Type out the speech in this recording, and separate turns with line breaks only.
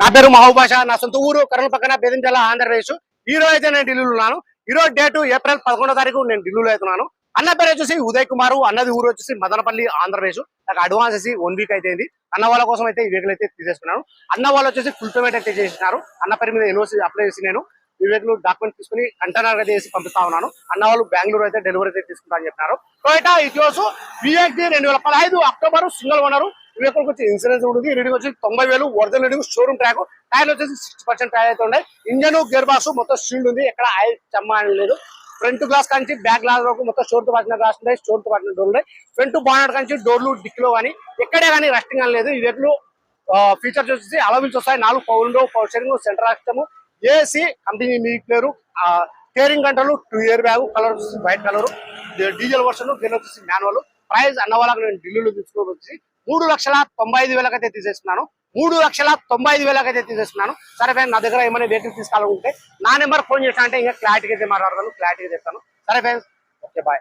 నా పేరు మహోభాష నా సొంత ఊరు కర్నూలు పక్కన బెదించాల ఆంధ్రప్రదేశ్. ఈ రోజు అయితే నేను ఢిల్లీలో ఉన్నాను. ఈ రోజు డేటు ఏప్రిల్ పదకొండో తారీఖు నేను ఢిల్లీలో అవుతున్నాను. అన్న పేరు వచ్చేసి ఉదయ్ కుమార్ అన్నది ఊరు వచ్చేసి మదనపల్లి ఆంధ్రప్రదేశ్. నాకు అడ్వాన్స్ చేసి వన్ వీక్ అయితే అన్న వాళ్ళ కోసం అయితే ఈ వెహికల్ అయితే తీసేసుకున్నాను. అన్న వాళ్ళు వచ్చేసి ఫుల్ పేమెంట్ అయితే చేసినారు అన్న పేరు మీద ఎన్ఓసి అప్లై చేసి నేను ఈ వెహికల్ డాక్యుమెంట్ తీసుకుని కంటైనర్ అయితే చేసి పంపిస్తా ఉన్నాను. అన్న వాళ్ళు బెంగళూరు అయితే డెలివరీ అయితే తీసుకుంటా అని చెప్పినారు. టొయోటా ఇటియోస్ విఎక్టీ రెండు వేల పదహైదు అక్టోబర్ సింగల్ ఓనర్ ఈ వెహికల్ వచ్చి ఇన్సూరెన్స్ ఉంటుంది రీడింగ్ వచ్చి తొంభై వేలు original reading showroom track. Tyre వచ్చేసి సిక్స్ పర్సెంట్ టైర్ అయితే ఉన్నాయి. ఇంజన్ గేర్ బాక్స్ మొత్తం షీల్డ్ ఉంది. ఎక్కడ ఆయిల్ చెమ్మ అని లేదు. ఫ్రంట్ గ్లాస్ కాంచి బ్యాక్ గ్లాస్ వరకు మొత్తం స్టోర్తో పట్టిన గ్లాస్ ఉన్నాయి స్టోర్తో పట్టిన డోర్లు ఫ్రంట్ బానెట్ కాంచి డోర్లు డిక్లో కానీ ఎక్కడే కానీ రెస్టింగ్ అని లేదు. ఈ వెహికల్ ఫీచర్స్ వచ్చేసి అలవిల్స్ వస్తాయి. నాలుగు pound power steering centre system AC company మీకు పేరు steering control two air bag colour వచ్చేసి white colour diesel version gear వచ్చేసి మాన్యువల్ ప్రైస్ అన్న వాళ్ళకి నేను ఢిల్లీలో తీసుకోవచ్చు మూడు లక్షల తొంభై ఐదు వేలకైతే తీసేస్తున్నాను. మూడు లక్షల తొంభై ఐదు వేలకైతే తీసేస్తున్నాను. సరే ఫ్రెండ్ నా దగ్గర ఏమైనా వెహికల్ తీసుకోవాలనుకుంటే నా నెంబర్ ఫోన్ చేసినా అంటే ఇంకా క్లారిటీగా అయితే మాట్లాడతాను క్లారిటీగా చెప్తాను. సరే ఫ్రెండ్స్ ఓకే బాయ్